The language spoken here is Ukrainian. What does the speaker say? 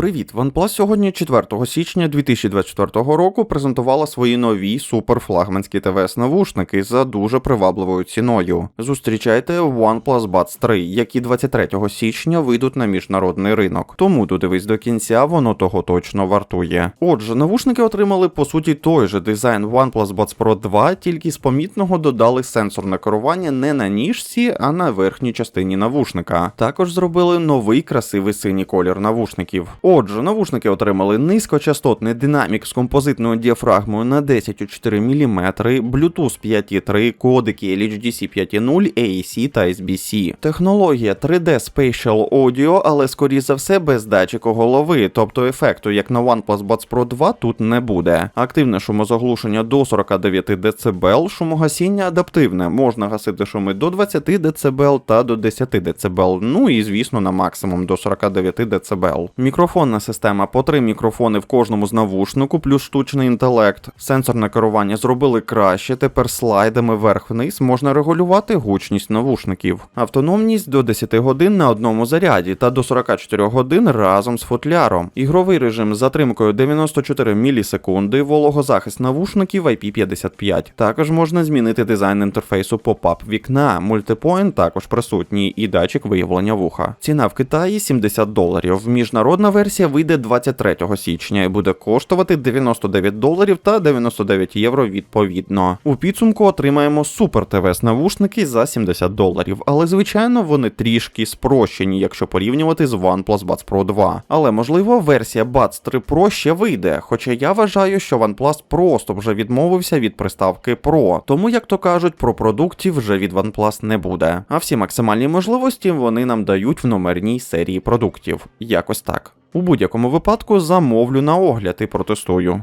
Привіт! OnePlus сьогодні, 4 січня 2024 року, презентувала свої нові суперфлагманські ТВС-навушники за дуже привабливою ціною. Зустрічайте OnePlus Buds 3, які 23 січня вийдуть на міжнародний ринок. Тому додивись до кінця, воно того точно вартує. Отже, навушники отримали по суті той же дизайн OnePlus Buds Pro 2, тільки з помітного додали сенсорне керування не на ніжці, а на верхній частині навушника. Також зробили новий красивий синій колір навушників. Отже, навушники отримали низькочастотний динамік з композитною діафрагмою на 10,4 мм, Bluetooth 5.3, кодики LHDC 5.0, AAC та SBC. Технологія 3D Spatial Audio, але скоріше за все без датчику голови, тобто ефекту, як на OnePlus Buds Pro 2, тут не буде. Активне шумозаглушення до 49 дБ, шумогасіння адаптивне, можна гасити шуми до 20 дБ та до 10 дБ, ну і звісно на максимум до 49 дБ. Мікрофонна система по три мікрофони в кожному з навушнику, плюс штучний інтелект. Сенсорне керування зробили краще. Тепер слайдами вверх-вниз можна регулювати гучність навушників. Автономність до 10 годин на одному заряді та до 44 годин разом з футляром. Ігровий режим з затримкою 94 мілісекунди, вологозахист навушників IP55. Також можна змінити дизайн інтерфейсу поп-ап вікна. Мультипоінт також присутній і датчик виявлення вуха. Ціна в Китаї 70 доларів. Міжнародна версія вийде 23 січня і буде коштувати 99 доларів та 99 євро відповідно. У підсумку отримаємо супер ТВС навушники за 70 доларів, але звичайно вони трішки спрощені, якщо порівнювати з OnePlus Buds Pro 2. Але можливо версія Buds 3 Pro ще вийде, хоча я вважаю, що OnePlus просто вже відмовився від приставки Pro, тому як то кажуть, про продуктів вже від OnePlus не буде. А всі максимальні можливості вони нам дають в номерній серії продуктів. Якось так. У будь-якому випадку замовлю на огляд і протестую.